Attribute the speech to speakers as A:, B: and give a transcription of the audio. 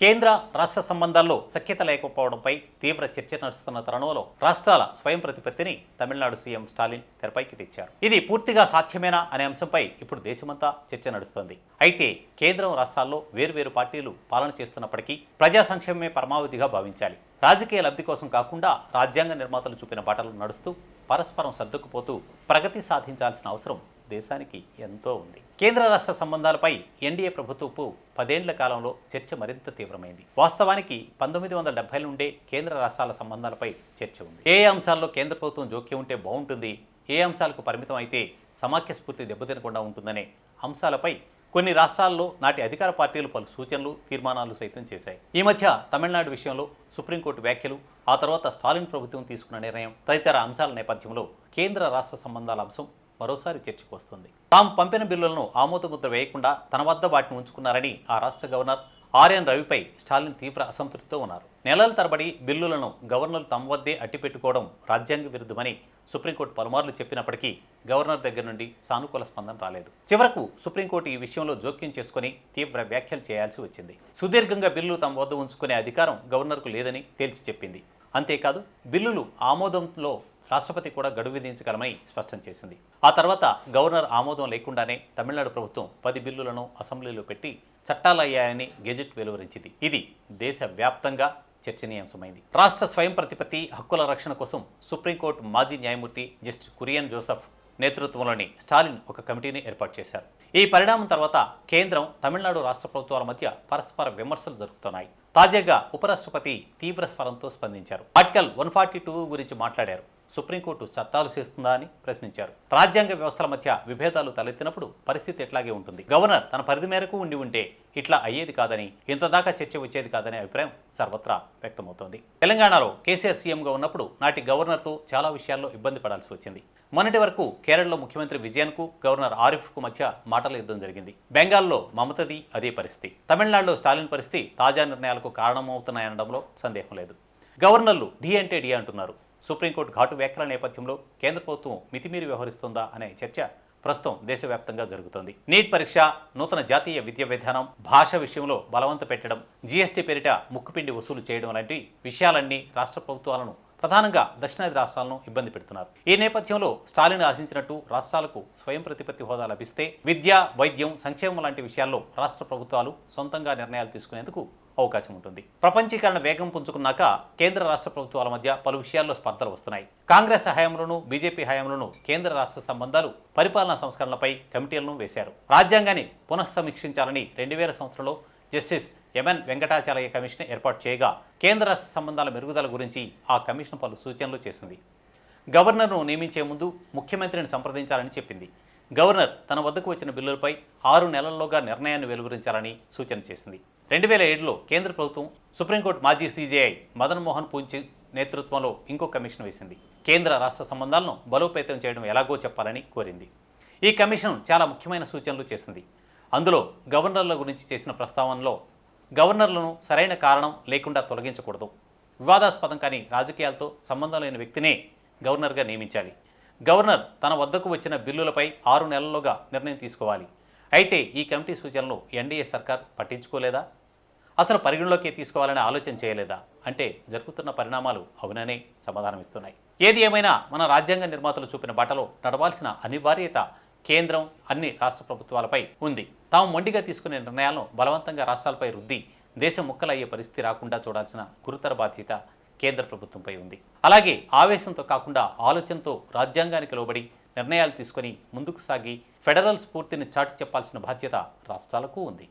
A: కేంద్ర రాష్ట్ర సంబంధాల్లో సఖ్యత లేకపోవడంపై తీవ్ర చర్చ నడుస్తున్న తరుణంలో రాష్ట్రాల స్వయం ప్రతిపత్తిని తమిళనాడు సీఎం స్టాలిన్ తెరపైకి తెచ్చారు. ఇది పూర్తిగా సాధ్యమేనా అనే అంశంపై ఇప్పుడు దేశమంతా చర్చ నడుస్తోంది. అయితే కేంద్రం రాష్ట్రాల్లో వేర్వేరు పార్టీలు పాలన చేస్తున్నప్పటికీ ప్రజా సంక్షేమమే పరమావధిగా భావించాలి. రాజకీయ లబ్ధి కోసం కాకుండా రాజ్యాంగ నిర్మాతలు చూపిన బాటలు నడుస్తూ పరస్పరం సర్దుకుపోతూ ప్రగతి సాధించాల్సిన అవసరం దేశానికి ఎంతో ఉంది. కేంద్ర రాష్ట్ర సంబంధాలపై ఎన్డీఏ ప్రభుత్వపు పదేండ్ల కాలంలో చర్చ మరింత తీవ్రమైంది. వాస్తవానికి పంతొమ్మిది వందల డెబ్బై నుండే కేంద్ర రాష్ట్రాల సంబంధాలపై చర్చ ఉంది. ఏ అంశాల్లో కేంద్ర ప్రభుత్వం జోక్యం ఉంటే బాగుంటుంది ఏ అంశాలకు పరిమితం అయితే సమాఖ్య స్ఫూర్తి దెబ్బతినకుండా ఉంటుందనే అంశాలపై కొన్ని రాష్ట్రాల్లో నాటి అధికార పార్టీలు పలు సూచనలు తీర్మానాలు సైతం చేశాయి. ఈ మధ్య తమిళనాడు విషయంలో సుప్రీంకోర్టు వ్యాఖ్యలు ఆ తర్వాత స్టాలిన్ ప్రభుత్వం తీసుకున్న నిర్ణయం తదితర అంశాల నేపథ్యంలో కేంద్ర రాష్ట్ర సంబంధాల అంశం మరోసారి చర్చకు వస్తుంది. తాము పంపిన బిల్లులను ఆమోదముద్ర వేయకుండా తన వద్ద వాటిని ఉంచుకున్నారని ఆ రాష్ట్ర గవర్నర్ ఆర్ఎన్ రవిపై స్టాలిన్ తీవ్ర అసంతృప్తితో ఉన్నారు. నెలల తరబడి బిల్లులను గవర్నర్లు తమ వద్దే అట్టిపెట్టుకోవడం రాజ్యాంగ విరుద్ధమని సుప్రీంకోర్టు పలుమార్లు చెప్పినప్పటికీ గవర్నర్ దగ్గర నుండి సానుకూల స్పందన రాలేదు. చివరకు సుప్రీంకోర్టు ఈ విషయంలో జోక్యం చేసుకుని తీవ్ర వ్యాఖ్యలు చేయాల్సి వచ్చింది. సుదీర్ఘంగా బిల్లులు తమ వద్ద ఉంచుకునే అధికారం గవర్నర్కు లేదని తేల్చి చెప్పింది. అంతేకాదు బిల్లులు ఆమోదంలో రాష్ట్రపతి కూడా గడువు విధించగలమని స్పష్టం చేసింది. ఆ తర్వాత గవర్నర్ ఆమోదం లేకుండానే తమిళనాడు ప్రభుత్వం పది బిల్లులను అసెంబ్లీలో పెట్టి చట్టాలయ్యాయని గెజెట్ వెలువరించింది. ఇది దేశవ్యాప్తంగా చర్చనీయాంశమైంది. రాష్ట్ర స్వయం ప్రతిపత్తి హక్కుల రక్షణ కోసం సుప్రీంకోర్టు మాజీ న్యాయమూర్తి జస్టిస్ కురియన్ జోసెఫ్ నేతృత్వంలోని స్టాలిన్ ఒక కమిటీని ఏర్పాటు చేశారు. ఈ పరిణామం తర్వాత కేంద్రం తమిళనాడు రాష్ట్ర ప్రభుత్వాల మధ్య పరస్పర విమర్శలు జరుగుతున్నాయి. తాజాగా ఉపరాష్ట్రపతి తీవ్ర స్వరంతో స్పందించారు. ఆర్టికల్ వన్ ఫార్టీ టూ గురించి మాట్లాడారు. సుప్రీంకోర్టు చట్టాలు చేస్తుందా అని ప్రశ్నించారు. రాజ్యాంగ వ్యవస్థల మధ్య విభేదాలు తలెత్తినప్పుడు పరిస్థితి ఎట్లాగే ఉంటుంది. గవర్నర్ తన పరిధి మేరకు ఉండి ఉంటే ఇట్లా అయ్యేది కాదని ఇంతదాకా చర్చ వచ్చేది కాదనే అభిప్రాయం సర్వత్రా వ్యక్తమవుతోంది. తెలంగాణలో కేసీఆర్ సీఎంగా ఉన్నప్పుడు నాటి గవర్నర్తో చాలా విషయాల్లో ఇబ్బంది పడాల్సి వచ్చింది. మొన్నటి వరకు కేరళలో ముఖ్యమంత్రి విజయన్కు గవర్నర్ ఆరిఫ్కు మధ్య మాటల యుద్ధం జరిగింది. బెంగాల్లో మమతది అదే పరిస్థితి. తమిళనాడులో స్టాలిన్ పరిస్థితి తాజా నిర్ణయాలకు కారణమవుతున్నాయనడంలో సందేహం లేదు. గవర్నర్లు డి అంటే డి అంటున్నారు. సుప్రీంకోర్టు ఘాటు వ్యాఖ్యల నేపథ్యంలో కేంద్ర ప్రభుత్వం మితిమీరి వ్యవహరిస్తుందా అనే చర్చ ప్రస్తుతం దేశవ్యాప్తంగా జరుగుతోంది. నీట్ పరీక్ష నూతన జాతీయ విద్యా విధానం భాష విషయంలో బలవంత పెట్టడం జీఎస్టీ పేరిట ముక్కుపిండి వసూలు చేయడం లాంటి విషయాలన్నీ రాష్ట్ర ప్రభుత్వాలను ప్రధానంగా దక్షిణాది రాష్ట్రాలను ఇబ్బంది పెడుతున్నారు. ఈ నేపథ్యంలో స్టాలిన్ ఆశించినట్టు రాష్ట్రాలకు స్వయం ప్రతిపత్తి హోదా లభిస్తే విద్య వైద్యం సంక్షేమం లాంటి విషయాల్లో రాష్ట్ర ప్రభుత్వాలు సొంతంగా నిర్ణయాలు తీసుకునేందుకు అవకాశం ఉంటుంది. ప్రపంచీకరణ వేగం పుంజుకున్నాక కేంద్ర రాష్ట్ర ప్రభుత్వాల మధ్య పలు విషయాల్లో స్పర్ధలు వస్తున్నాయి. కాంగ్రెస్ హయాంలోనూ బీజేపీ హయాంలోనూ కేంద్ర రాష్ట్ర సంబంధాలు పరిపాలనా సంస్కరణలపై కమిటీలను వేశారు. రాజ్యాంగాన్ని పునఃసమీక్షించాలని రెండు వేల సంవత్సరంలో జస్టిస్ ఎంఎన్ వెంకటాచార్య కమిషన్ ఏర్పాటు చేయగా కేంద్ర రాష్ట్ర సంబంధాల మెరుగుదల గురించి ఆ కమిషన్ పలు సూచనలు చేసింది. గవర్నర్ను నియమించే ముందు ముఖ్యమంత్రిని సంప్రదించాలని చెప్పింది. గవర్నర్ తన వద్దకు వచ్చిన బిల్లులపై ఆరు నెలల్లోగా నిర్ణయాన్ని వెలువరించాలని సూచన చేసింది. రెండు వేల ఏడులో కేంద్ర ప్రభుత్వం సుప్రీంకోర్టు మాజీ సీజేఐ మదన్ మోహన్ పూంచి నేతృత్వంలో ఇంకో కమిషన్ వేసింది. కేంద్ర రాష్ట్ర సంబంధాలను బలోపేతం చేయడం ఎలాగో చెప్పాలని కోరింది. ఈ కమిషన్ చాలా ముఖ్యమైన సూచనలు చేసింది. అందులో గవర్నర్ల గురించి చేసిన ప్రస్తావనలో గవర్నర్లను సరైన కారణం లేకుండా తొలగించకూడదు. వివాదాస్పదం కాని రాజకీయాలతో సంబంధం లేని వ్యక్తినే గవర్నర్గా నియమించాలి. గవర్నర్ తన వద్దకు వచ్చిన బిల్లులపై ఆరు నెలల్లోగా నిర్ణయం తీసుకోవాలి. అయితే ఈ కమిటీ సూచనలు ఎన్డీఏ సర్కార్ పట్టించుకోలేదా? అసలు పరిగణలోకి తీసుకోవాలనే ఆలోచన చేయలేదా? అంటే జరుగుతున్న పరిణామాలు అవుననే సమాధానం ఇస్తున్నాయి. ఏది ఏమైనా మన రాజ్యాంగ నిర్మాతలు చూపిన బాటలో నడవాల్సిన అనివార్యత కేంద్రం అన్ని రాష్ట్ర ప్రభుత్వాలపై ఉంది. తాము మొండిగా తీసుకునే నిర్ణయాలను బలవంతంగా రాష్ట్రాలపై రుద్ది దేశం ముక్కలయ్యే పరిస్థితి రాకుండా చూడాల్సిన గురుతర బాధ్యత కేంద్ర ప్రభుత్వంపై ఉంది. అలాగే ఆవేశంతో కాకుండా ఆలోచనతో రాజ్యాంగానికి లోబడి నిర్ణయాలు తీసుకొని ముందుకు సాగి ఫెడరల్ స్ఫూర్తిని చాటి చెప్పాల్సిన బాధ్యత రాష్ట్రాలకు ఉంది.